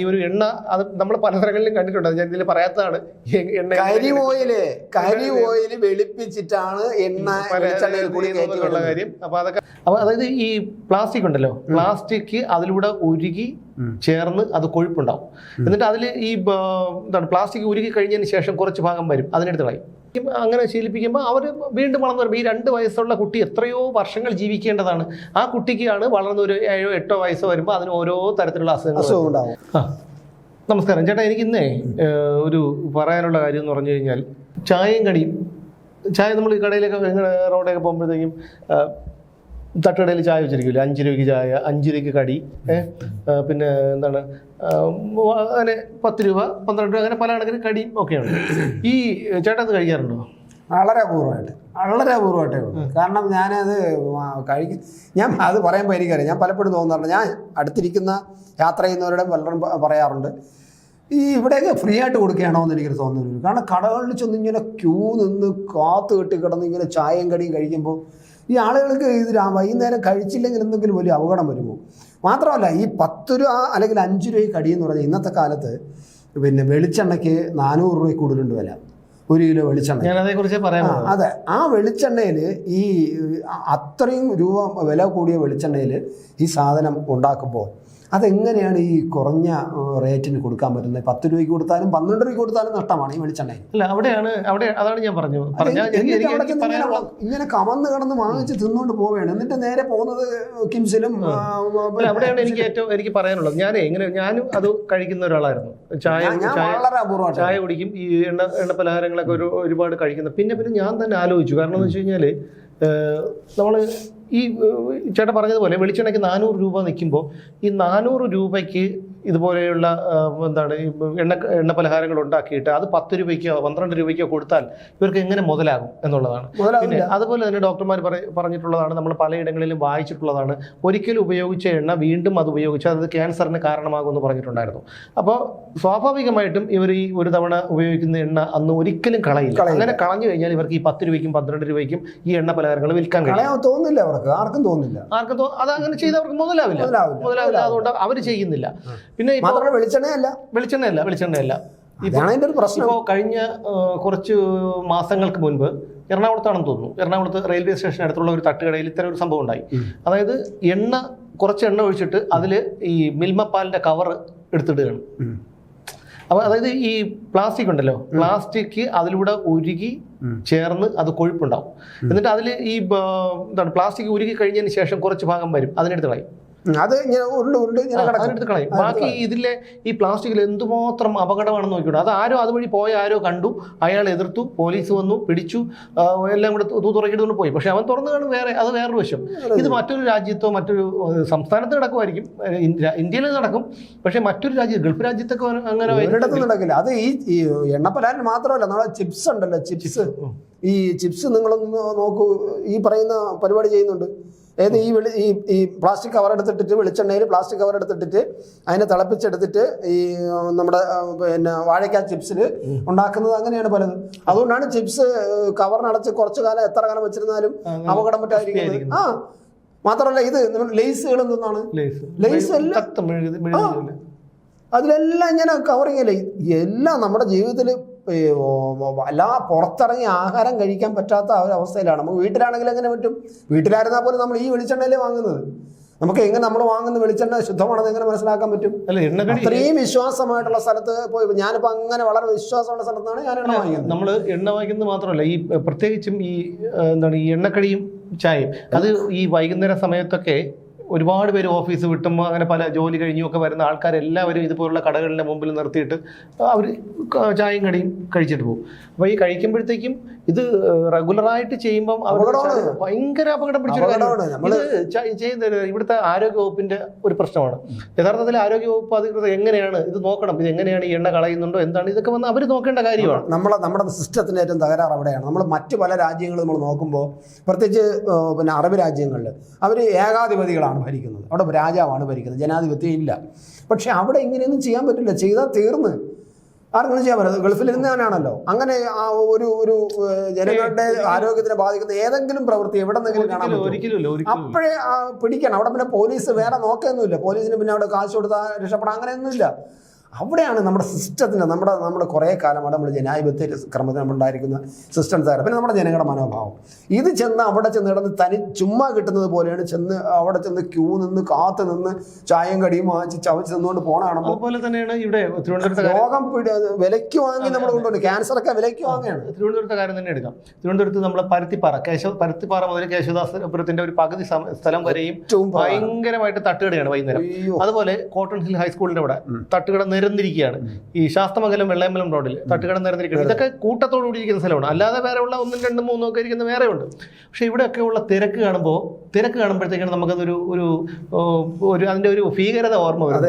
ഈ ഒരു എണ്ണ അത് നമ്മൾ പലതരങ്ങളിലും കണ്ടിട്ടുണ്ട്. ഞാൻ ഇതിൽ പറയാത്തതാണ്. എണ്ണ കരി ഓയിൽ കരി ഓയിൽ വെളുപ്പിച്ചിട്ടാണ് എണ്ണ. കാര്യം. അപ്പൊ അതൊക്കെ അപ്പൊ അതായത് ഈ പ്ലാസ്റ്റിക് ഉണ്ടല്ലോ. പ്ലാസ്റ്റിക് അതിലൂടെ ഉരുകി. ചേർന്ന് അത് കൊഴുപ്പുണ്ടാവും. എന്നിട്ട് അതിൽ ഈ എന്താണ് പ്ലാസ്റ്റിക് ഉരുകി കഴിഞ്ഞതിന് ശേഷം കുറച്ച് ഭാഗം വരും അതിനെടുത്ത് കളയും. അങ്ങനെ ശീലിപ്പിക്കുമ്പോൾ അവർ വീണ്ടും വളർന്നു വരുമ്പോൾ ഈ രണ്ട് വയസ്സുള്ള കുട്ടി എത്രയോ വർഷങ്ങൾ ജീവിക്കേണ്ടതാണ്. ആ കുട്ടിക്കാണ് വളർന്ന ഒരു ഏഴോ എട്ടോ വയസ്സോ വരുമ്പോൾ അതിന് ഓരോ തരത്തിലുള്ള അസുഖങ്ങൾ അസുഖം ഉണ്ടാവും. ആ. നമസ്കാരം. ചേട്ടാ എനിക്ക് ഇന്നേ ഒരു പറയാനുള്ള കാര്യം എന്ന് പറഞ്ഞു കഴിഞ്ഞാൽ ചായയും കടിയും ചായ നമ്മൾ ഈ കടയിലൊക്കെ റോഡൊക്കെ പോകുമ്പോഴത്തേക്കും തട്ടുകടയിൽ ചായ വെച്ചിരിക്കില്ല അഞ്ച് രൂപയ്ക്ക് ചായ അഞ്ച് രൂപയ്ക്ക് കടി പിന്നെ എന്താണ്? അങ്ങനെ പത്ത് രൂപ പന്ത്രണ്ട് രൂപ അങ്ങനെ പല കണക്കിന് കടിയും ഒക്കെയുണ്ട്. ഈ ചേട്ടൻ അത് കഴിക്കാറുണ്ടോ? വളരെ അപൂർവമായിട്ട് വളരെ അപൂർവമായിട്ടേ ഉള്ളൂ. കാരണം ഞാനത് കഴിക്കും ഞാൻ അത് പറയുമ്പോൾ എനിക്കറിയാം. ഞാൻ പലപ്പോഴും തോന്നാറുണ്ട്. ഞാൻ അടുത്തിരിക്കുന്ന യാത്ര ചെയ്യുന്നവരുടെ പലരും പറയാറുണ്ട്. ഈ ഇവിടെയൊക്കെ ഫ്രീ ആയിട്ട് കൊടുക്കുകയാണോ എന്ന് എനിക്കൊരു തോന്നുന്നു കാരണം കടകളിൽ ചെന്ന് ഇങ്ങനെ ക്യൂ നിന്ന് കാത്തു കെട്ടി കിടന്ന് ഇങ്ങനെ ചായയും കടിയും കഴിക്കുമ്പോൾ ഈ ആളുകൾക്ക് ഇത് വൈകുന്നേരം കഴിച്ചില്ലെങ്കിൽ എന്തെങ്കിലും വലിയ അപകടം വരുമോ? മാത്രമല്ല ഈ പത്ത് രൂപ അല്ലെങ്കിൽ അഞ്ച് രൂപ കടി എന്ന് പറഞ്ഞാൽ ഇന്നത്തെ കാലത്ത് പിന്നെ വെളിച്ചെണ്ണയ്ക്ക് നാനൂറ് രൂപ കൂടുതലുണ്ട് വില. ഒരു കിലോ വെളിച്ചെണ്ണ പറയാൻ അതെ. ആ വെളിച്ചെണ്ണയിൽ ഈ അത്രയും രൂപ വില കൂടിയ വെളിച്ചെണ്ണയിൽ ഈ സാധനം ഉണ്ടാക്കുമ്പോൾ അതെങ്ങനെയാണ് ഈ കുറഞ്ഞ റേറ്റിന് കൊടുക്കാൻ പറ്റുന്നത്? പത്ത് രൂപയ്ക്ക് കൊടുത്താലും പന്ത്രണ്ട് രൂപയ്ക്ക് കൊടുത്താലും നഷ്ടമാണ് ഈ വെളിച്ചെണ്ണയിൽ. അല്ല അവിടെയാണ് അവിടെ അതാണ് ഞാൻ പറഞ്ഞു ഇങ്ങനെ കമന്ന് കടന്ന് വാങ്ങിച്ച് തിന്നുകൊണ്ട് പോവുകയാണ്. എന്നിട്ട് നേരെ പോകുന്നത് കിംസിലും അവിടെയാണ് എനിക്ക് ഏറ്റവും എനിക്ക് പറയാനുള്ളത്. ഞാൻ ഇങ്ങനെ ഞാനും അത് കഴിക്കുന്ന ഒരാളായിരുന്നു. ചായ ചായ കുടിക്കും. ഈ എണ്ണ എണ്ണ പലഹാരങ്ങളൊക്കെ ഒരു ഒരുപാട് കഴിക്കുന്നത് പിന്നെ പിന്നെ ഞാൻ തന്നെ ആലോചിച്ചു. കാരണം എന്ന് വെച്ച് കഴിഞ്ഞാൽ നമ്മൾ ഈ ചേട്ടൻ പറഞ്ഞതുപോലെ വെളിച്ചെണ്ണയ്ക്ക് നാനൂറ് രൂപ നിൽക്കുമ്പോൾ ഈ നാനൂറ് രൂപയ്ക്ക് ഇതുപോലെയുള്ള എന്താണ് എണ്ണ എണ്ണ പലഹാരങ്ങൾ ഉണ്ടാക്കിയിട്ട് അത് പത്ത് രൂപയ്ക്കോ പന്ത്രണ്ട് രൂപയ്ക്കോ കൊടുത്താൽ ഇവർക്ക് എങ്ങനെ മുതലാകും എന്നുള്ളതാണ്. പിന്നെ അതുപോലെ തന്നെ ഡോക്ടർമാർ പറഞ്ഞിട്ടുള്ളതാണ് നമ്മൾ പലയിടങ്ങളിലും വായിച്ചിട്ടുള്ളതാണ് ഒരിക്കലും ഉപയോഗിച്ച എണ്ണ വീണ്ടും അത് ഉപയോഗിച്ചാൽ അത് ക്യാൻസറിന് കാരണമാകുമെന്ന് പറഞ്ഞിട്ടുണ്ടായിരുന്നു. അപ്പോൾ സ്വാഭാവികമായിട്ടും ഇവർ ഈ ഒരു തവണ ഉപയോഗിക്കുന്ന എണ്ണ അന്ന് ഒരിക്കലും കളയില്ല. അങ്ങനെ കളഞ്ഞു കഴിഞ്ഞാൽ ഇവർക്ക് ഈ പത്ത് രൂപയ്ക്കും പന്ത്രണ്ട് രൂപയ്ക്കും ഈ എണ്ണ പലഹാരങ്ങൾ വിൽക്കാൻ കഴിയും തോന്നില്ല അവർക്ക്. ആർക്കും തോന്നില്ല ആർക്കും അത് അങ്ങനെ ചെയ്ത് അവർക്ക് മുതലാവില്ല. മുതലാവില്ല. അതുകൊണ്ട് അവർ ചെയ്യുന്നില്ല. പിന്നെ മാത്രമല്ല വെളിച്ചെണ്ണയല്ല. വെളിച്ചെണ്ണയല്ല വെളിച്ചെണ്ണയല്ല. ഇതാണ് ഒരു പ്രശ്നം. ഇപ്പോൾ കഴിഞ്ഞ കുറച്ച് മാസങ്ങൾക്ക് മുൻപ് എറണാകുളത്താണെന്ന് തോന്നുന്നു. എറണാകുളത്ത് റെയിൽവേ സ്റ്റേഷൻ അടുത്തുള്ള ഒരു തട്ടുകടയിൽ ഇത്തരം ഒരു സംഭവം ഉണ്ടായി. അതായത് എണ്ണ കുറച്ച് എണ്ണ ഒഴിച്ചിട്ട് അതിൽ ഈ മിൽമ പാലിന്റെ കവർ എടുത്തിടുകയാണ്. അപ്പോൾ അതായത് ഈ പ്ലാസ്റ്റിക് ഉണ്ടല്ലോ പ്ലാസ്റ്റിക് അതിലൂടെ ഉരുകി ചേർന്ന് അത് കൊഴുപ്പുണ്ടാവും. എന്നിട്ട് അതിൽ ഈ എന്താണ് പ്ലാസ്റ്റിക് ഉരുകി കഴിഞ്ഞതിന് ശേഷം കുറച്ച് ഭാഗം വരും അതിനെടുത്ത് കളയും. അത് ഇങ്ങനെ ഉരുണ്ട് ഉരുണ്ട് ഇങ്ങനെ കിടക്കും. കളയും. ബാക്കി ഇതിലെ ഈ പ്ലാസ്റ്റിക്കിൽ എന്തുമാത്രം അപകടമാണെന്ന് നോക്കിയിട്ട് അത് ആരോ അതുവഴി പോയ ആരോ കണ്ടു. അയാൾ എതിർത്തു പോലീസ് വന്നു പിടിച്ചു. എല്ലാം കൂടെ തൂ തുറക്കിട്ടുകൊണ്ട് പോയി. പക്ഷെ അവൻ തുറന്നു കാണും വേറെ അത് വേറൊരു വശം. ഇത് മറ്റൊരു രാജ്യത്തോ മറ്റൊരു സംസ്ഥാനത്ത് നടക്കുമായിരിക്കും. ഇന്ത്യയിൽ നടക്കും. പക്ഷെ മറ്റൊരു രാജ്യം ഗൾഫ് രാജ്യത്തൊക്കെ അങ്ങനെ ഒരിടത്തും നടക്കില്ല. അത് ഈ എണ്ണപ്പലാരൻ മാത്രമല്ല നമ്മളെ ചിപ്സ് ഉണ്ടല്ലോ ചിപ്സ്. ഈ ചിപ്സ് നിങ്ങളൊന്ന് നോക്കൂ. ഈ പറയുന്ന പരിപാടി ചെയ്യുന്നുണ്ട്. ഏത് ഈ വെളി ഈ ഈ പ്ലാസ്റ്റിക് കവർ എടുത്തിട്ടിട്ട് വെളിച്ചെണ്ണയിൽ പ്ലാസ്റ്റിക് കവർ എടുത്തിട്ടിട്ട് അതിനെ തിളപ്പിച്ചെടുത്തിട്ട് ഈ നമ്മുടെ പിന്നെ വാഴയ്ക്ക ചിപ്സിൽ ഉണ്ടാക്കുന്നത് അങ്ങനെയാണ് പലതും. അതുകൊണ്ടാണ് ചിപ്സ് കവറിനടച്ച് കുറച്ചു കാലം എത്ര കാലം വെച്ചിരുന്നാലും അപകടം പറ്റാതിരിക്കുന്നത്. ആ മാത്രമല്ല ഇത് ലേസുകൾ എന്താണ് ലേസ് എല്ലാം-. അതിലെല്ലാം ഇങ്ങനെ കവറിങ് അല്ലേ? എല്ലാം നമ്മുടെ ജീവിതത്തിൽ അല്ല പുറത്തിറങ്ങി ആഹാരം കഴിക്കാൻ പറ്റാത്ത അവസ്ഥയിലാണ്. നമുക്ക് വീട്ടിലാണെങ്കിൽ എങ്ങനെ പറ്റും? വീട്ടിലായിരുന്നാൽ പോലും നമ്മൾ ഈ വെളിച്ചെണ്ണയിലേ വാങ്ങുന്നത്. നമുക്ക് എങ്ങനെ നമ്മൾ വാങ്ങുന്ന വെളിച്ചെണ്ണ ശുദ്ധമാണെന്ന് എങ്ങനെ മനസ്സിലാക്കാൻ പറ്റും? അത്രയും വിശ്വാസമായിട്ടുള്ള സ്ഥലത്ത് പോയി ഞാനിപ്പോൾ അങ്ങനെ വളരെ വിശ്വാസമുള്ള സ്ഥലത്താണ് ഞാൻ എണ്ണ വാങ്ങിക്കുന്നത്. നമ്മൾ എണ്ണ വാങ്ങിക്കുന്നത് മാത്രമല്ല ഈ പ്രത്യേകിച്ചും ഈ എന്താണ് ഈ എണ്ണക്കടിയും ചായയും. അത് ഈ വൈകുന്നേര സമയത്തൊക്കെ ഒരുപാട് പേര് ഓഫീസ് വിട്ടും അങ്ങനെ പല ജോലി കഴിഞ്ഞും ഒക്കെ വരുന്ന ആൾക്കാരെല്ലാവരും ഇതുപോലുള്ള കടകളിലെ മുമ്പിൽ നിർത്തിയിട്ട് അവർ ചായയും കടിയും കഴിച്ചിട്ട് പോകും. അപ്പോൾ ഈ കഴിക്കുമ്പോഴത്തേക്കും ഇത് റെഗുലറായിട്ട് ചെയ്യുമ്പം അപകടമാണ്. ഭയങ്കര അപകടം പിടിച്ചൊരു ഇവിടുത്തെ ആരോഗ്യ വകുപ്പിന്റെ ഒരു പ്രശ്നമാണ്. യഥാർത്ഥത്തിൽ ആരോഗ്യ വകുപ്പ് അധികൃതർ എങ്ങനെയാണ് ഇത് നോക്കണം? ഇത് എങ്ങനെയാണ് ഈ എണ്ണ കളയുന്നുണ്ടോ? എന്താണ്? ഇതൊക്കെ വന്ന് അവർ നോക്കേണ്ട കാര്യമാണ്. നമ്മളെ നമ്മുടെ സിസ്റ്റത്തിന്റെ ഏറ്റവും തകരാറ് അവിടെയാണ്. നമ്മൾ മറ്റു പല രാജ്യങ്ങൾ നമ്മൾ നോക്കുമ്പോൾ പ്രത്യേകിച്ച് പിന്നെ അറബ് രാജ്യങ്ങളിൽ അവർ ഏകാധിപതികളാണ് ഭരിക്കുന്നത്. അവിടെ രാജാവാണ് ഭരിക്കുന്നത്. ജനാധിപത്യം ഇല്ല. പക്ഷെ അവിടെ ഇങ്ങനെയൊന്നും ചെയ്യാൻ പറ്റില്ല. ചെയ്താൽ തീർന്ന്. ആർക്കും ചെയ്യാൻ പറ്റും. ഗൾഫിലിരുന്നവനാണല്ലോ അങ്ങനെ ആ ഒരു ഒരു ജനങ്ങളുടെ ആരോഗ്യത്തിനെ ബാധിക്കുന്ന ഏതെങ്കിലും പ്രവൃത്തി എവിടെ നിന്നെങ്കിലും കാണാൻ പറ്റും. അപ്പോഴേ പിടിക്കണം. അവിടെ പിന്നെ പോലീസ് വേറെ നോക്കുകയൊന്നുമില്ല പോലീസിന് പിന്നെ അവിടെ കാശ് കൊടുത്താൽ രക്ഷപ്പെടാൻ അങ്ങനെയൊന്നുമില്ല. അവിടെയാണ് നമ്മുടെ സിസ്റ്റത്തിന് നമ്മുടെ നമ്മുടെ കുറേ കാലമാണ് നമ്മൾ ജനാധിപത്യ ക്രമത്തിൽ നമ്മളുണ്ടായിരിക്കുന്ന സിസ്റ്റംസ് ആയിരുന്നു പിന്നെ നമ്മുടെ ജനങ്ങളുടെ മനോഭാവം. ഇത് ചെന്ന് അവിടെ ചെന്ന് കിടന്ന് തനി ചുമ്മാ കിട്ടുന്നത് പോലെയാണ് ചെന്ന് അവിടെ ചെന്ന് ക്യൂ നിന്ന് കാത്ത് നിന്ന് ചായയും കടിയും വാങ്ങിച്ച് ചവച്ച് നിന്നുകൊണ്ട് പോണാണ് അതുപോലെ തന്നെയാണ് ഇവിടെ തിരുവനന്തപുരത്ത് രോഗം പിടി- വിലയ്ക്ക് വാങ്ങി നമ്മൾ കൊണ്ടുപോകും ക്യാൻസറൊക്കെ വിലയ്ക്ക് വാങ്ങിയാണ് തിരുവനന്തപുരത്തെ കാര്യം തന്നെ എടുക്കാം. തിരുവനന്തപുരത്ത് നമ്മളെ പരുത്തിപ്പാറ കേശവ പരുത്തിപ്പാറ മുതൽ കേശവദാസപുരത്തിന്റെ ഒരു പകുതി സ്ഥലം വരെയും ഏറ്റവും ഭയങ്കരമായിട്ട് തട്ടുകടയാണ് വൈകുന്നേരം. അതുപോലെ കോട്ടൺ ഹിൽ ഹൈസ്കൂളിന്റെ അവിടെ. തട്ടുകട നിരന്നിരിക്കുകയാണ്. ഈ ശാസ്തമംഗലം വെള്ളയമ്പലം റോഡിൽ തട്ടുകട നിരന്നിരിക്കുന്നത് ഇതൊക്കെ കൂട്ടത്തോടു കൂടിയിരിക്കുന്ന സ്ഥലമാണ്. അല്ലാതെ വേറെ ഉള്ള ഒന്നും രണ്ടും മൂന്നും ഒക്കെ ഇരിക്കുന്ന വേറെ ഉണ്ട് പക്ഷേ ഇവിടെയൊക്കെ ഉള്ള തിരക്ക് കാണുമ്പോൾ തിരക്ക് കാണുമ്പോഴത്തേക്കാണ് നമുക്കതൊരു ഒരു ഒരു അതിന്റെ ഒരു ഭീകരത ഓർമ്മ വരുന്നത്.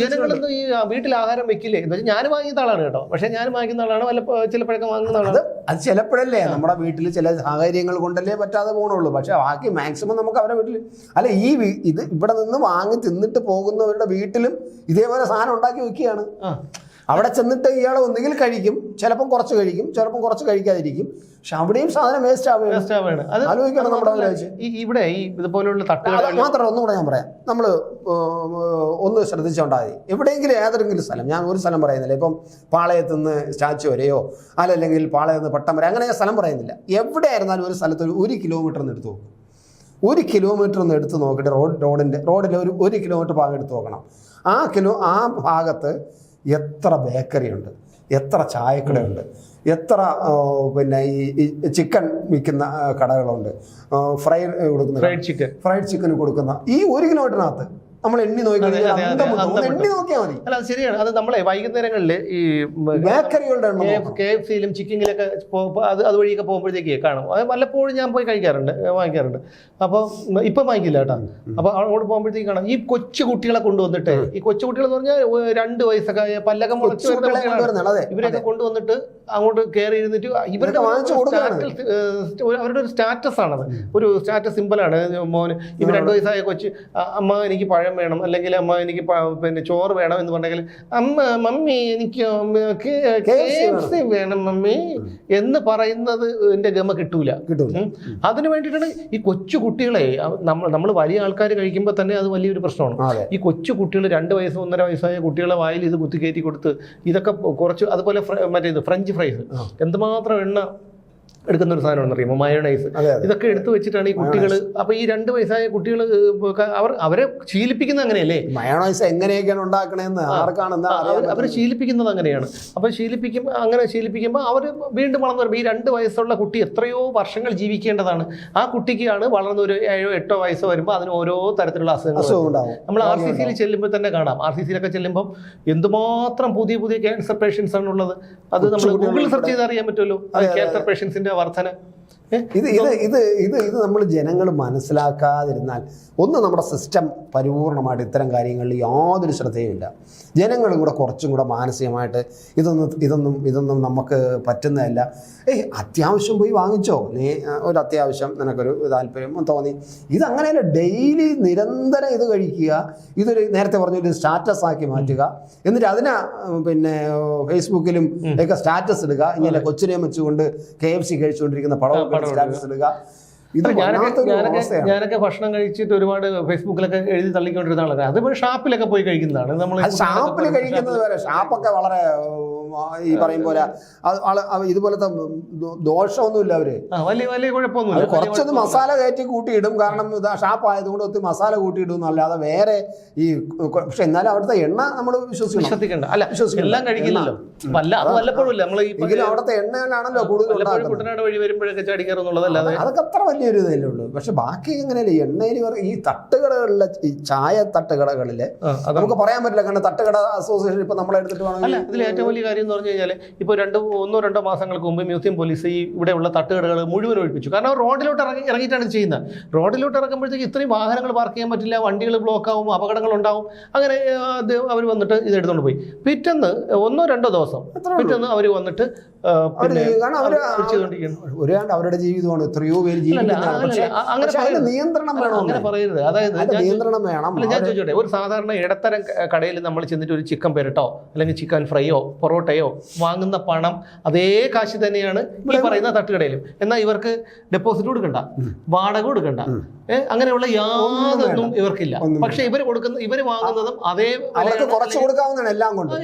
ജനങ്ങളൊന്നും ഈ വീട്ടിൽ ആഹാരം വെക്കില്ലേ? എന്ന് വെച്ചാൽ ഞാൻ വാങ്ങിക്കുന്ന ആളാണ് കേട്ടോ. പക്ഷെ ഞാൻ വാങ്ങിക്കുന്ന ആളാണ് വല്ല ചിലപ്പോഴൊക്കെ വാങ്ങുന്ന അത് ആളാണ്. അത് ചിലപ്പോഴല്ലേ നമ്മുടെ വീട്ടിൽ ചില സാഹചര്യങ്ങൾ കൊണ്ടല്ലേ പറ്റാതെ പോകണുള്ളൂ പക്ഷെ ബാക്കി മാക്സിമം നമുക്ക് അവരുടെ വീട്ടിൽ അല്ല ഈ ഇത് ഇവിടെ നിന്ന് വാങ്ങി തിന്നിട്ട് പോകുന്നവരുടെ വീട്ടിലും ഇതേപോലെ സാധനം ഉണ്ടാക്കി വെക്കുകയാണ്. അവിടെ ചെന്നിട്ട് ഇയാൾ ഒന്നുകിൽ കഴിക്കും ചിലപ്പം കുറച്ച് കഴിക്കും ചിലപ്പം കുറച്ച് കഴിക്കാതിരിക്കും. പക്ഷെ അവിടെയും സാധനം വേസ്റ്റ് ആവുകയാണ്. ആലോചിക്കണം നമ്മുടെ മാത്രമല്ല, ഇവിടെ ഈ ഇതുപോലുള്ള അത് തട്ടുകടകൾ മാത്രം ഒന്നുകൂടെ ഞാൻ പറയാം. നമ്മൾ ഒന്ന് ശ്രദ്ധിച്ചോണ്ടാൽ മതി. എവിടെയെങ്കിലും ഏതെങ്കിലും സ്ഥലം ഞാൻ ഒരു സ്ഥലം പറയുന്നില്ല. ഇപ്പം പാളയത്ത് നിന്ന് സ്റ്റാച്ചു വരെയോ അല്ലെങ്കിൽ പാളയത്ത് നിന്ന് പട്ടം വരെ അങ്ങനെ ഞാൻ സ്ഥലം പറയുന്നില്ല. എവിടെ ആയിരുന്നാലും ഒരു സ്ഥലത്ത് ഒരു ഒരു കിലോമീറ്റർ ഒന്ന് എടുത്ത് നോക്കും. ഒരു കിലോമീറ്റർ ഒന്ന് എടുത്ത് നോക്കിയിട്ട് റോഡ് റോഡിന്റെ റോഡിൽ ഒരു ഒരു കിലോമീറ്റർ ഭാഗം എടുത്ത് നോക്കണം. ആ കിലോ ആ ഭാഗത്ത് എത്ര ബേക്കറി ഉണ്ട് എത്ര ചായക്കടയുണ്ട്? എത്ര പിന്നെ ഈ ഈ ചിക്കൻ വിൽക്കുന്ന കടകളുണ്ട്? ഫ്രൈ കൊടുക്കുന്ന ഫ്രൈഡ് ചിക്കൻ. ഫ്രൈഡ് ചിക്കൻ കൊടുക്കുന്ന ഈ ഒരു കിലോമീറ്ററിനകത്ത് നമ്മൾ എണ്ണി നോക്കി എണ്ണി നോക്കിയാൽ മതി. അല്ല ശരിയാണ്. അത് നമ്മളെ വൈകുന്നേരങ്ങളിൽ ഈ ബേക്കറികളുടെ. കെ എഫ് സിയിലും ചിക്കിങ്ങിലൊക്കെ അത് അതുവഴിയൊക്കെ പോകുമ്പോഴത്തേക്ക് കാണും. അത് വല്ലപ്പോഴും ഞാൻ പോയി കഴിക്കാറുണ്ട്. വാങ്ങിക്കാറുണ്ട്. അപ്പോൾ ഇപ്പം വാങ്ങിക്കില്ല കേട്ടോ. അപ്പോൾ അവിടെ പോകുമ്പോഴത്തേക്ക് കാണാം. ഈ കൊച്ചു കുട്ടികളെ കൊണ്ടുവന്നിട്ട് ഈ കൊച്ചു കുട്ടികൾ എന്ന് പറഞ്ഞാൽ രണ്ട് വയസ്സൊക്കെ പല്ലകം പല്ലൊക്കെ മുളച്ച് വരുന്ന ഇവരെയൊക്കെ കൊണ്ടുവന്നിട്ട് അങ്ങോട്ട് കയറി ഇരുന്നിട്ട് ഇവരുടെ അവരുടെ ഒരു സ്റ്റാറ്റസ് ആണത് ഒരു സ്റ്റാറ്റസ് സിമ്പിളാണ്. മോന് ഇവർ രണ്ട് വയസ്സായ കൊച്ച് അമ്മ എനിക്ക് പഴം വേണം അല്ലെങ്കിൽ അമ്മ എനിക്ക് പിന്നെ ചോറ് വേണം എന്ന് പറഞ്ഞെങ്കിൽ അമ്മ മമ്മി എനിക്ക് വേണം. മമ്മി എന്ന് പറയുന്നത് എന്റെ ഗമ കിട്ടൂല. കിട്ടൂല. അതിന് വേണ്ടിയിട്ടാണ് ഈ കൊച്ചു കുട്ടികളെ നമ്മൾ നമ്മൾ വലിയ ആൾക്കാർ കഴിക്കുമ്പോൾ തന്നെ അത് വലിയൊരു പ്രശ്നമാണ്. ഈ കൊച്ചു കുട്ടികൾ രണ്ട് വയസ്സ് ഒന്നര വയസ്സായ കുട്ടികളെ വായിൽ ഇത് കുത്തി കുത്തിക്കയറ്റി കൊടുത്ത് ഇതൊക്കെ കുറച്ച് അതുപോലെ മറ്റേ ഇത് ഫ്രഞ്ച് ഫ്രൈസ്. എന്തുമാത്രം എണ്ണ എടുക്കുന്ന ഒരു സാധനം അറിയുമോ? മയോണൈസ് ഇതൊക്കെ എടുത്തു വെച്ചിട്ടാണ് ഈ കുട്ടികൾ അപ്പൊ ഈ രണ്ട് വയസ്സായ കുട്ടികൾ അവർ അവരെ ശീലിപ്പിക്കുന്ന അങ്ങനെയല്ലേ? മയോണൈസ് എങ്ങനെയൊക്കെയാണ് ഉണ്ടാക്കണേന്ന്? ആർക്കാണെന്ന് അവർ ശീലിപ്പിക്കുന്നത് അങ്ങനെയാണ്. അപ്പൊ ശീലിപ്പിക്കും അങ്ങനെ ശീലിപ്പിക്കുമ്പോൾ അവർ വീണ്ടും വളർന്നു വരുമ്പോൾ ഈ രണ്ട് വയസ്സുള്ള കുട്ടി എത്രയോ വർഷങ്ങൾ ജീവിക്കേണ്ടതാണ്. ആ കുട്ടിക്കാണ് വളർന്ന ഒരു ഏഴോ എട്ടോ വയസ്സോ വരുമ്പോൾ അതിന് ഓരോ തരത്തിലുള്ള അസുഖങ്ങൾ നമ്മൾ ആർ സി സിയിൽ ചെല്ലുമ്പോൾ തന്നെ കാണാം. ആർ സി സിയിലൊക്കെ ചെല്ലുമ്പോൾ എന്തുമാത്രം പുതിയ പുതിയ ക്യാൻസർ പേഷ്യൻസ് ആണുള്ളത് അത് നമ്മൾ ഗൂഗിൾ സെർച്ച്. ചെയ്ത് അറിയാൻ പറ്റുമല്ലോ. അതെ, ക്യാൻസർ പേഷ്യൻസിന്റെ വർധന ഇത് ഇത് ഇത് ഇത് ഇത് നമ്മൾ ജനങ്ങൾ മനസ്സിലാക്കാതിരുന്നാൽ ഒന്ന് നമ്മുടെ സിസ്റ്റം പരിപൂർണമായിട്ട് ഇത്തരം കാര്യങ്ങളിൽ യാതൊരു ശ്രദ്ധയുമില്ല. ജനങ്ങളും കൂടെ കുറച്ചും കൂടെ മാനസികമായിട്ട് ഇതൊന്നും ഇതൊന്നും ഇതൊന്നും നമുക്ക് പറ്റുന്നതല്ല. ഏയ് അത്യാവശ്യം പോയി വാങ്ങിച്ചോ? നീ ഒരു അത്യാവശ്യം നിനക്കൊരു താല്പര്യം തോന്നി. ഇതങ്ങനെയല്ല ഡെയിലി നിരന്തരം ഇത് കഴിക്കുക ഇതൊരു നേരത്തെ പറഞ്ഞൊരു സ്റ്റാറ്റസ് ആക്കി മാറ്റുക എന്നിട്ട് അതിനെ പിന്നെ ഫേസ്ബുക്കിലും ഒക്കെ സ്റ്റാറ്റസ് ഇടുക. ഇങ്ങനെ കൊച്ചിനെ വെച്ചുകൊണ്ട് കെ എഫ് സി കഴിച്ചുകൊണ്ടിരിക്കുന്ന പടം പടം സ്റ്റാറ്റസ് ഇടുക. ഇത് ഞാനൊക്കെ ഞാനൊക്കെ ഭക്ഷണം കഴിച്ചിട്ട് ഒരുപാട് ഫേസ്ബുക്കിലൊക്കെ എഴുതി തള്ളിക്കൊണ്ടിരുന്ന ആളാണ് അത് ഷാപ്പിലൊക്കെ പോയി കഴിക്കുന്നതാണ്. നമ്മൾ ഷാപ്പിൽ കഴിക്കുന്നത് വരെ ഷാപ്പൊക്കെ വളരെ ഈ പറയും പോലെ ഇതുപോലത്തെ ദോഷമൊന്നുമില്ല അവർ. ആ, വലിയ വലിയ അത് കുഴപ്പമൊന്നുമില്ല. കുറച്ചൊന്ന് മസാല കയറ്റി കൂട്ടിയിടും. കാരണം ഇത് ഷാപ്പ് ആയതുകൊണ്ട് ഒത്തിരി മസാല കൂട്ടിയിടും എന്നല്ലാതെ വേറെ ഈ പക്ഷെ എന്നാലും അവിടുത്തെ എണ്ണ നമ്മൾ വിശ്വസിക്കണം. അല്ല. എല്ലാം കഴിക്കില്ലല്ലോ വല്ല അത് വല്ലപ്പോഴും നമ്മൾ എങ്കിലും അവിടുത്തെ എണ്ണയിലാണല്ലോ കൂടുതൽ കുട്ടനാട് വഴി വരുമ്പോഴൊക്കെ അതൊക്കെ അത്ര വലിയൊരു ഇതല്ലേ ഉള്ളൂ. പക്ഷെ ബാക്കി എങ്ങനെയല്ലേ എണ്ണയിൽ ഈ തട്ടുകടകളിലെ ഈ ചായ തട്ടുകടകളിലെ നമുക്ക് പറയാൻ പറ്റില്ല കാരണം തട്ടുകട അസോസിയേഷൻ ഇപ്പൊ നമ്മളെടുത്തിട്ട് വേണമെങ്കിൽ ഏറ്റവും വലിയ കാര്യം എന്ന് പറഞ്ഞു കഴിഞ്ഞാൽ ഇപ്പോൾ രണ്ട് ഒന്നോ രണ്ടോ മാസങ്ങൾക്ക് മുമ്പ് മ്യൂസിയം പോലീസ് ഈ ഇവിടെയുള്ള തട്ടുകടകൾ മുഴുവൻ ഒഴിപ്പിച്ചു. കാരണം അവർ റോഡിലോട്ട് ഇറങ്ങി ഇറങ്ങിയിട്ടാണ് ഇത് ചെയ്യുന്നത്. റോഡിലോട്ട് ഇറങ്ങുമ്പോഴത്തേക്ക് ഇത്രയും വാഹനങ്ങൾ പാർക്ക് ചെയ്യാൻ പറ്റില്ല വണ്ടികൾ ബ്ലോക്ക് ആവും അപകടങ്ങൾ ഉണ്ടാവും. അങ്ങനെ അവർ വന്നിട്ട് ഇത് എടുത്തുകൊണ്ട് പോയി. പിറ്റേന്ന് ഒന്നോ രണ്ടോ ദിവസം. പിറ്റേന്ന് അവർ വന്നിട്ട് ഒരാണ്ട് അവരുടെ ജീവിതമാണ്. എത്രയോ പേര് നിയന്ത്രണം വേണം അങ്ങനെ പറയരുത്. അതായത് നിയന്ത്രണം വേണം. ഞാൻ ചോദിച്ചോട്ടെ ഒരു സാധാരണ ഇടത്തരം കടയിൽ നമ്മൾ ചെന്നിട്ട് ഒരു ചിക്കൻ പെരട്ടോ അല്ലെങ്കിൽ ചിക്കൻ ഫ്രൈയോ പൊറോട്ടയോ വാങ്ങുന്ന പണം അതേ കാശ് തന്നെയാണ് ഈ പറയുന്ന തട്ടുകടയിലും. എന്നാൽ ഇവർക്ക് ഡെപ്പോസിറ്റ് കൊടുക്കണ്ട വാടക കൊടുക്കണ്ട അങ്ങനെയുള്ള യാതൊന്നും ഇവർക്കില്ല. പക്ഷെ ഇവർ കൊടുക്കുന്ന ഇവർ വാങ്ങുന്നതും അതേ കുറച്ച് കൊടുക്കാവുന്നതാണ് എല്ലാം കൊണ്ട്.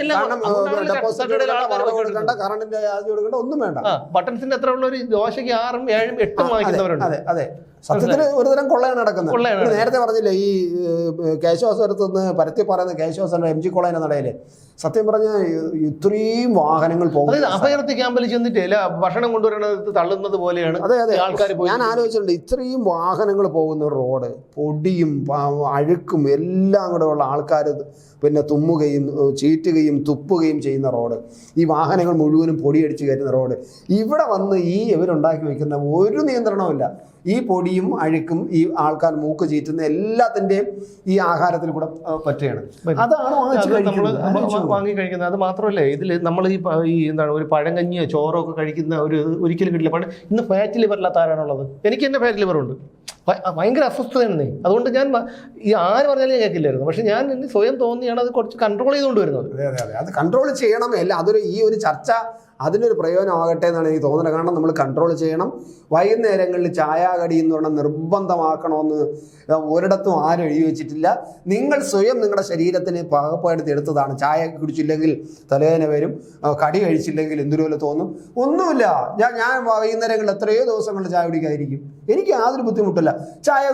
കാരണം ചാർജ് കൊടുക്കണ്ട ഒന്നും വേണ്ട. ബട്ടൺസിന്റെ എത്ര ഉള്ള ഒരു ദോശയ്ക്ക് ആറും ഏഴും എട്ടും വാങ്ങിക്കുന്നവരുണ്ട് അതെ അതെ സത്യത്തിൽ ഒരുതരം കൊള്ളയാണ് നടക്കുന്നത്. നേരത്തെ പറഞ്ഞില്ലേ ഈ കേശവാസരത്ത് നിന്ന് പരത്തി പറയുന്ന കേശവാസന്റെ എം ജി കോളേജിന്റെ നടയിൽ. സത്യം പറഞ്ഞ ഇത്രയും വാഹനങ്ങൾ പോകും അതായത് അഭയർത്തി ക്യാമ്പിൽ ചെന്നിട്ടില്ല ഭക്ഷണം കൊണ്ടുവരണത് തള്ളുന്നത് പോലെയാണ് അതെ അതെ. ആൾക്കാർ ഞാൻ ആലോചിച്ചിട്ടുണ്ട് ഇത്രയും വാഹനങ്ങൾ പോകുന്ന റോഡ് പൊടിയും അഴുക്കും എല്ലാം കൂടെ ഉള്ള ആൾക്കാർ പിന്നെ തുമ്മുകയും ചീറ്റുകയും തുപ്പുകയും ചെയ്യുന്ന റോഡ്. ഈ വാഹനങ്ങൾ മുഴുവനും പൊടിയടിച്ച് കയറ്റുന്ന റോഡ്. ഇവിടെ വന്ന് ഈ ഇവരുണ്ടാക്കി വയ്ക്കുന്ന ഒരു നിയന്ത്രണവുമില്ല. ഈ പൊടിയും അഴുക്കും ഈ ആൾക്കാർ മൂക്ക് ചീറ്റുന്ന എല്ലാത്തിന്റെയും ഈ ആഹാരത്തിൽ കൂടെ പറ്റുകയാണ്. അതാണ് വാങ്ങി കഴിക്കുന്നത്? അത് മാത്രമല്ല ഇതിൽ നമ്മൾ ഈ ഈ എന്താണ് ഒരു പഴങ്കഞ്ഞിയോ ചോറോ ഒക്കെ കഴിക്കുന്ന ഒരു ഒരിക്കലും കിട്ടില്ല. പണ്ട് ഇന്ന് ഫാറ്റ് ലിവർ ഇല്ലാത്ത ആരാണുള്ളത് എനിക്ക് തന്നെ ഫാറ്റ് ലിവർ ഉണ്ട്. ഭയങ്കര അസ്വസ്ഥതയാണ് അതുകൊണ്ട് ഞാൻ ഈ ആര് പറഞ്ഞാലും ഞാൻ കേൾക്കില്ലായിരുന്നു. പക്ഷെ ഞാൻ സ്വയം തോന്നിയാണ് അത് കുറച്ച് കൺട്രോൾ ചെയ്തുകൊണ്ട് വരുന്നത്. അതെ അതെ അതെ. അത് കൺട്രോൾ ചെയ്യണം. അല്ല അതൊരു ഈ ഒരു ചർച്ച അതിനൊരു പ്രയോജനമാകട്ടെ എന്നാണ് എനിക്ക് തോന്നുന്നത്. കാരണം നമ്മൾ കൺട്രോൾ ചെയ്യണം. വൈകുന്നേരങ്ങളിൽ ചായാകടി എന്ന് പറഞ്ഞാൽ നിർബന്ധമാക്കണമെന്ന് ഒരിടത്തും ആരും എഴുതി വെച്ചിട്ടില്ല. നിങ്ങൾ സ്വയം നിങ്ങളുടെ ശരീരത്തിന് പാകപ്പെടുത്തി എടുത്തതാണ്. ചായ കുടിച്ചില്ലെങ്കിൽ തലേന വരും. കടി കഴിച്ചില്ലെങ്കിൽ എന്തുപോലെ തോന്നും. ഒന്നുമില്ല. ഞാൻ ഞാൻ വൈകുന്നേരങ്ങളിൽ എത്രയോ ദിവസങ്ങളിൽ ചായ കുടിക്കാതിരിക്കും. എനിക്ക് യാതൊരു ബുദ്ധിമുട്ടില്ല. ചായ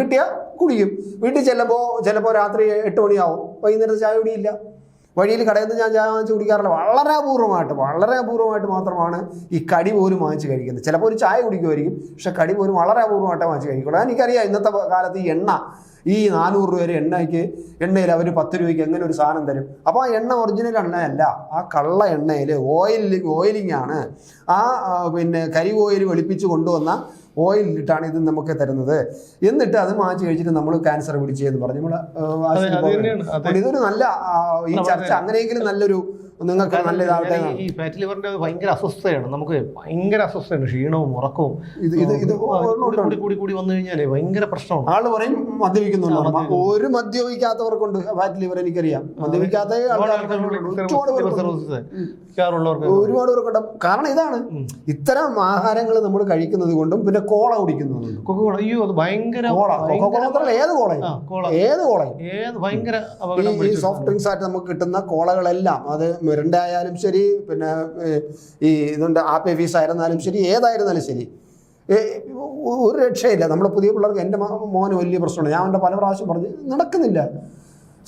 കിട്ടിയാൽ കുടിക്കും. വീട്ടിൽ ചെല്ലുമ്പോൾ ചിലപ്പോൾ രാത്രി എട്ട് മണിയാവും. വൈകുന്നേരത്തെ ചായ കുടിയില്ല. വഴിയിൽ കടയിൽ നിന്ന് ഞാൻ ചായ വാങ്ങിച്ച് കുടിക്കാറില്ല. വളരെ അപൂർവമായിട്ട് വളരെ അപൂർവമായിട്ട് മാത്രമാണ് ഈ കടി പോലും വാങ്ങിച്ച് കഴിക്കുന്നത്. ചിലപ്പോൾ ഒരു ചായ കുടിക്കുമായിരിക്കും പക്ഷെ കടി പോലും വളരെ അപൂർവമായിട്ടേ വാങ്ങിച്ച് കഴിക്കുള്ളൂ. എനിക്കറിയാം ഇന്നത്തെ കാലത്ത് ഈ എണ്ണ ഈ നാനൂറ് രൂപ വരെ എണ്ണയ്ക്ക് എണ്ണയിൽ അവർ പത്ത് രൂപയ്ക്ക് എങ്ങനെ ഒരു സാധനം തരും? അപ്പോൾ ആ എണ്ണ ഒറിജിനൽ എണ്ണയല്ല ആ കള്ള എണ്ണയിൽ ഓയിൽ ഓയിലിംഗ് ആണ് ആ പിന്നെ കരി ഓയിൽ വെളുപ്പിച്ച് കൊണ്ടുവന്ന ഓയിലിട്ടാണ് ഇത് നമുക്ക് തരുന്നത്. എന്നിട്ട് അത് മാറ്റി കഴിച്ചിട്ട് നമ്മൾ ക്യാൻസർ പിടിച്ചെന്ന് പറഞ്ഞു. നമ്മൾ. ഇതൊരു നല്ല ഈ ചർച്ച അങ്ങനെയെങ്കിലും നല്ലൊരു നിങ്ങൾക്ക് നല്ല ഇതാവട്ടെ ഈ- ഫാറ്റ് ലിവറിന്റെ ഭയങ്കര അസ്വസ്ഥയാണ് നമുക്ക് ഭയങ്കര അസ്വസ്ഥയാണ് ക്ഷീണവും ഉറക്കവും. ഇത് ഇത് ഇത് കൂടി കൂടി കൂടി വന്നു കഴിഞ്ഞാലേ ഭയങ്കര പ്രശ്നമാണ് ആൾ പറയും മദ്യപിക്കുന്നുണ്ട്. ഒരു മദ്യപിക്കാത്തവർക്കുണ്ട് ഫാറ്റ് ലിവർ എനിക്കറിയാം. മദ്യപിക്കാത്ത ഒരുപാട് പേർക്കുണ്ട്. കാരണം ഇതാണ് ഇത്തരം ആഹാരങ്ങൾ നമ്മൾ കഴിക്കുന്നത് കൊണ്ടും പിന്നെ കോള കുടിക്കുന്നതുകൊണ്ടും കൊക്കോള അയ്യോ അത് ഭയങ്കര ഏത് കോളയും? ഏത് കോളയും? ഏത് ഭയങ്കര ഈ സോഫ്റ്റ് ഡ്രിങ്ക്സ് ആയിട്ട് നമുക്ക് കിട്ടുന്ന കോളകളെല്ലാം അത് മിറിണ്ടായാലും ശരി പിന്നെ ഈ ഇതുണ്ട് ആപ്പി ഫീസ് ആയിരുന്നാലും ശരി ഏതായിരുന്നാലും ശരി. ഒരു രക്ഷയില്ല. നമ്മുടെ പുതിയ പിള്ളേർക്ക് എന്റെ മോന് വലിയ പ്രശ്നമാണ്. ഞാൻ അവന്റെ പല പ്രാവശ്യം പറഞ്ഞു നടക്കുന്നില്ല.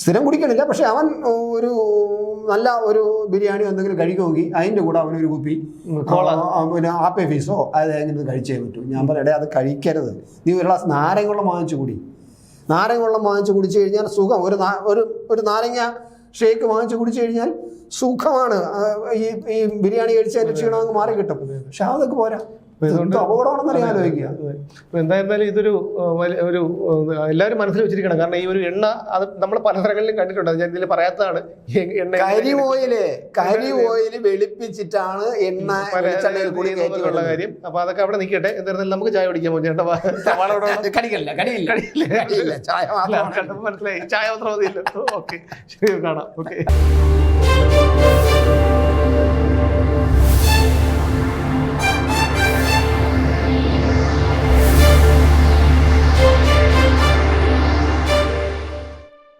സ്ഥിരം കുടിക്കണില്ല പക്ഷെ അവൻ ഒരു നല്ല ഒരു ബിരിയാണി എന്തെങ്കിലും കഴിക്കുമെങ്കിൽ അതിന്റെ കൂടെ അവനൊരു കുപ്പി പിന്നെ ആപ്പേ ഫീസോ അത് എങ്ങനെ കഴിച്ചേ പറ്റൂ. ഞാൻ പറയടേ അത് കഴിക്കരുത്. നീ ഒരു ഗ്ലാസ് നാരങ്ങവെള്ളം വാങ്ങിച്ചു കൂടി. നാരങ്ങവെള്ളം വാങ്ങിച്ചു കുടിച്ചു കഴിഞ്ഞാൽ സുഖം. ഒരു ഒരു ഒരു നാരങ്ങ ഷേക്ക് വാങ്ങിച്ചു കുടിച്ചു കഴിഞ്ഞാൽ സുഖമാണ്. ഈ ഈ ബിരിയാണി കഴിച്ചതിന്റെ ക്ഷീണം അങ്ങ് മാറി കിട്ടും. പക്ഷെ അതൊക്കെ പോരാ. എന്തായിരുന്നാലും ഇതൊരു ഒരു എല്ലാവരും മനസ്സിൽ വെച്ചിരിക്കണം. കാരണം ഈ ഒരു എണ്ണ അത് നമ്മൾ പല സ്ഥലങ്ങളിലും കണ്ടിട്ടുണ്ട്. ഞാൻ ഇതിൽ പറയാത്തതാണ്. എണ്ണ കരി ഓയിൽ കരി ഓയിൽ വെളുപ്പിച്ചിട്ടാണ് എണ്ണ കയറ്റി കാര്യം. അപ്പൊ അതൊക്കെ അവിടെ നിൽക്കട്ടെ എന്തായിരുന്നാലും നമുക്ക് ചായ കുടിക്കാൻ പോകും ചേട്ടാ കടിക്കല്ല കടിയില്ല. ചായ മനസ്സിലായി. ചായ മാത്രം മതിയല്ലോ. ഓക്കെ. ശരി കാണാം. ഓക്കെ. Música